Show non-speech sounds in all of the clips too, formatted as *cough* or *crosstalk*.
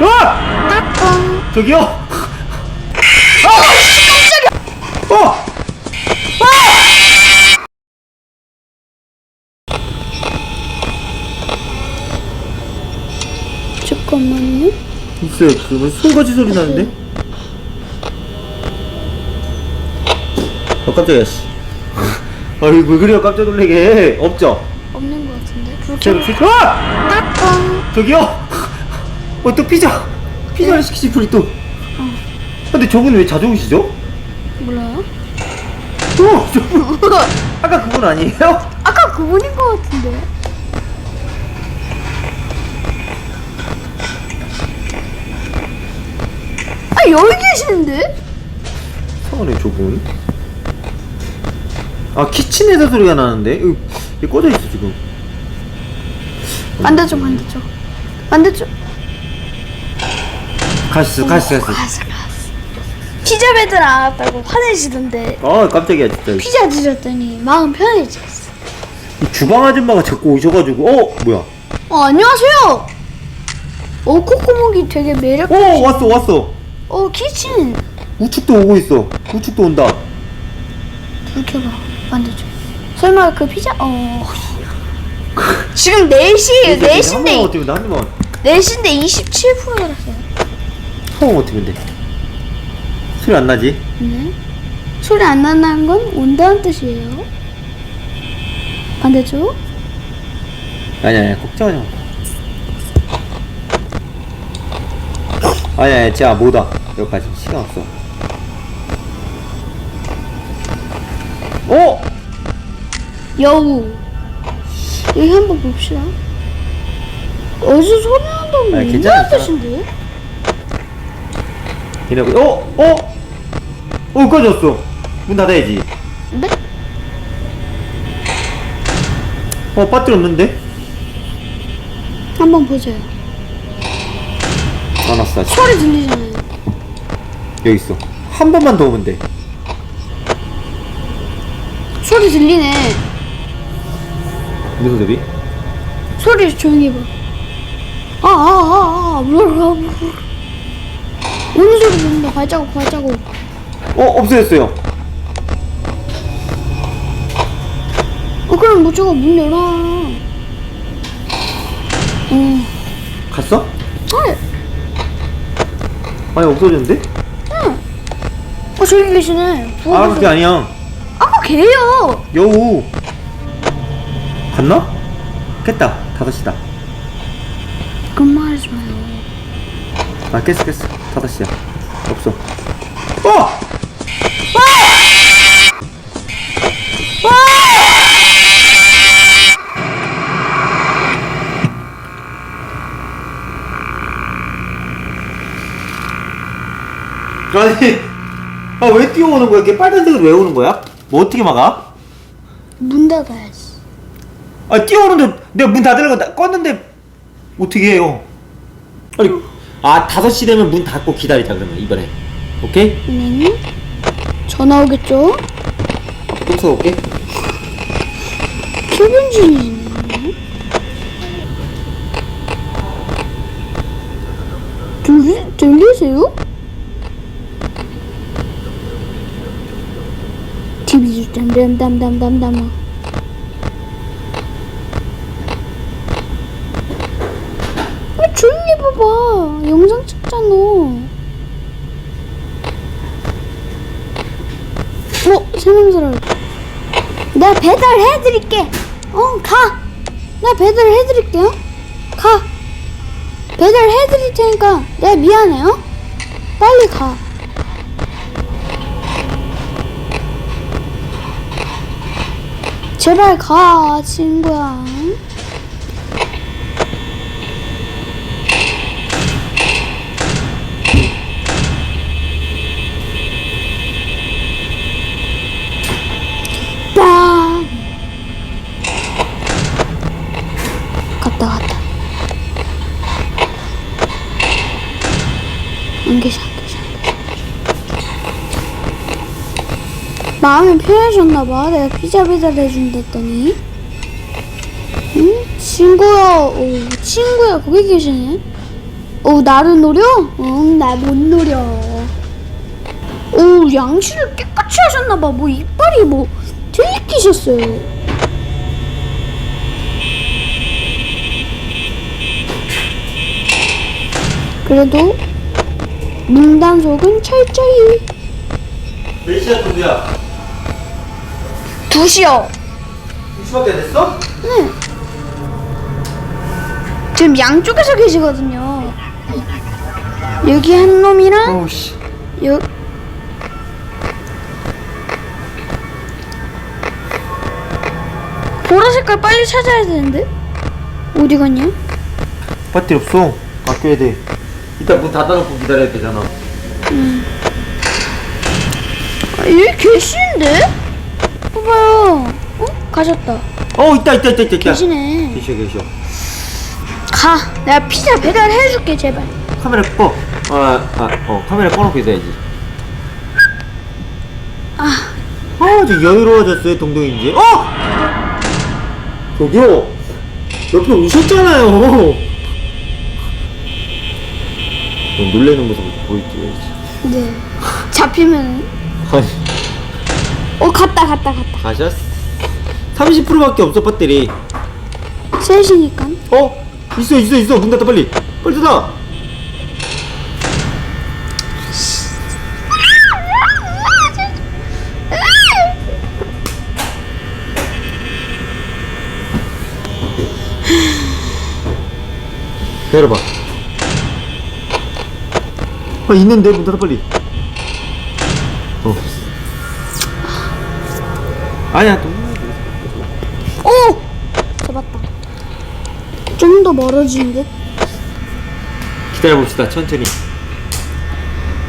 아! 저기요? 아! 어! 잠깐만요. 있어요. 그러면 손가지 소리 나는데? 어 깜짝이야 씨. 아이 왜 그래요 깜짝 놀래게 없죠? 없는 것 같은데. 저, 불쾌. 저, 아! 저기요? 어 또 피자 피자를 시키지 우리 또 근데 저분 왜 자주 오시죠? 몰라요? 어 저분 *laughs* 아까 그분 아니에요? 아까 그분인 것 같은데. 아 여기 계시는데? 성원해 저분 아 키친에서 소리가 나는데 여기, 여기 꺼져 있어 지금 반대쪽 반대쪽. 반대쪽. 가시죠 가시죠 가시죠 가서 가서. 피자 배달 안 왔다고 화내시던데. 아 깜짝이야 진짜 피자 드셨더니 마음 편해졌어. 이 주방 아줌마가 자꾸 오셔가지고 어 뭐야 어 안녕하세요. 어 콧구멍이 되게 매력. 어 왔어 왔어 어 키친. 우측도 오고 있어 우측도 온다 불 켜봐. 반대쪽. 설마 그 피자? 어. 지금 4시, 4시인데, 어떻게 근데 한 번만 4시인데 27% 들었어요. 한번 어떻게 근데 소리 안 나지? 네. 소리 안 난다는 건 온다는 뜻이에요. 반대쪽. 아니 아니 걱정하지 마 아니 아니 진짜 뭐다 여기까지 시간 없어 어? 여우. 여기 한번 봅시다. 어디서 소리 난다는 아니, 건 괜찮아, 온다는 뜻인데? 이러고 어? 어? 어 꺼졌어 문 닫아야지 네? 어 없는데? 한번 보세요. 안 왔어 아직 소리 들리잖아요. 여기 있어 한 번만 더 오면 돼 소리 들리네. 무슨 소리? 소리 조용히 해봐. 아, 아, 아, 아, 뭐라, 오는 소리 들린다. 발자국, 발자국. 어 없어졌어요 어, 그럼 뭐 저거 문 열어. 어, 갔어? 아, 아니 없어졌는데? 어, 저기 계시네. 아 부엌에서. 그게 아니야 아까 걔요. 여우 갔나? 깼다 다섯 시다 그런 말 하지 마요. 아 깼어 깼어 다섯 시야 없어 어! 아니 아왜 뛰어오는 거야? 이렇게 빨간색으로 왜 오는 거야? 뭐 어떻게 막아? 문 닫아야지. 아 뛰어오는데 내가 문 닫으려고 나- 껐는데 어떻게 해요? 아니 아 5시 되면 문 닫고 기다리자 그러면 이번에 오케이? 네. 전화 오겠죠? 똥 싸올게 최변진이네. 들리, 들리세요? TV 좀 담담담담담담. 조용히 봐봐. 영상 찍잖아. 어, 생명사를. 내가 배달해드릴게. 어, 가. 내가 배달해드릴게. 요 가. 배달해드릴 테니까 내가 미안해요. 빨리 가. 제발 가, 친구야. 안 계셔. 마음이 편해졌나봐. 내가 피자 배달해 준댔더니. 응? 친구야, 오, 친구야, 거기 계시네. 어 나를 노려? 응, 나 못 노려. 오, 양치를 깨끗이 하셨나봐. 뭐 이빨이 뭐 들리키셨어요. 그래도 문단속은 철저히 몇 시야 동두야? 두시요. 2시밖에 안 됐어? 지금 양쪽에서 계시거든요. 여기 한 놈이랑 어우 씨 여 보라 색깔 빨리 찾아야 되는데 어디 갔냐? 배터리 없어 아껴야 돼 이따 문 닫아놓고 기다려야 되잖아 아, 여기 계시는데? 봐봐요. 어? 가셨다. 어 있다 있다 있다 있다 있다 계시네. 계셔 계셔 가. 내가 피자 배달해줄게 제발. 카메라 꺼. 아, 아, 어, 카메라 꺼놓고 있어야지. 아, 아, 저 여유로워졌어요, 동동이 이제. 어! 저기요! 옆에 오셨잖아요! 놀래는 모습을 보여줘야지. 네. 잡히면 아니, 어 갔다 갔다 갔다. 가셨어? 30%밖에 없어, 배터리. 셋이니까. 어? 있어, 있어, 있어. 문 닫아, 빨리. 빨리 닫아! 열어봐. 아, 있는데, 문 닫아, 빨리. 어. 아니야, 또. 오! 잡았다. 좀 더 멀어진 듯. 기다려봅시다, 천천히.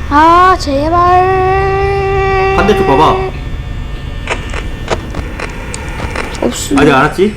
아 제발. 반대쪽 봐봐. 없어. 아직 안 왔지?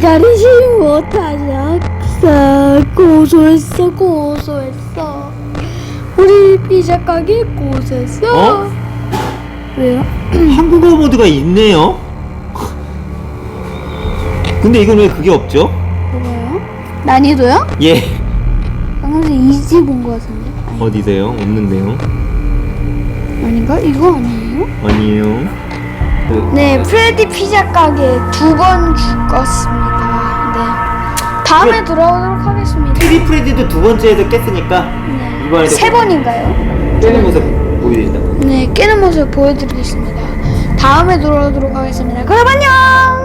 기다리지 못하셨어 고소했어 고소했어 우리 피자 가게 고소했어 어? 왜요? *clears throat* 한국어 모드가 있네요. 근데 이건 왜 그게 없죠? 뭐가요? 난이도요? 예. 방금 전에 이지 본거 같은데 아니, 어디세요? 없는데요? 아닌가? 이거 아니에요? 아니에요. 그, 네 프레디 피자 가게 두 번 죽었습니다 네 다음에 그래. 돌아오도록 하겠습니다 트리 프레디도 두 번째에서 깼으니까 네. 이번에도 세 번인가요? 깨는 모습 보여드린다. 네, 깨는 모습 보여드리겠습니다. 다음에 돌아오도록 하겠습니다. 그럼 안녕!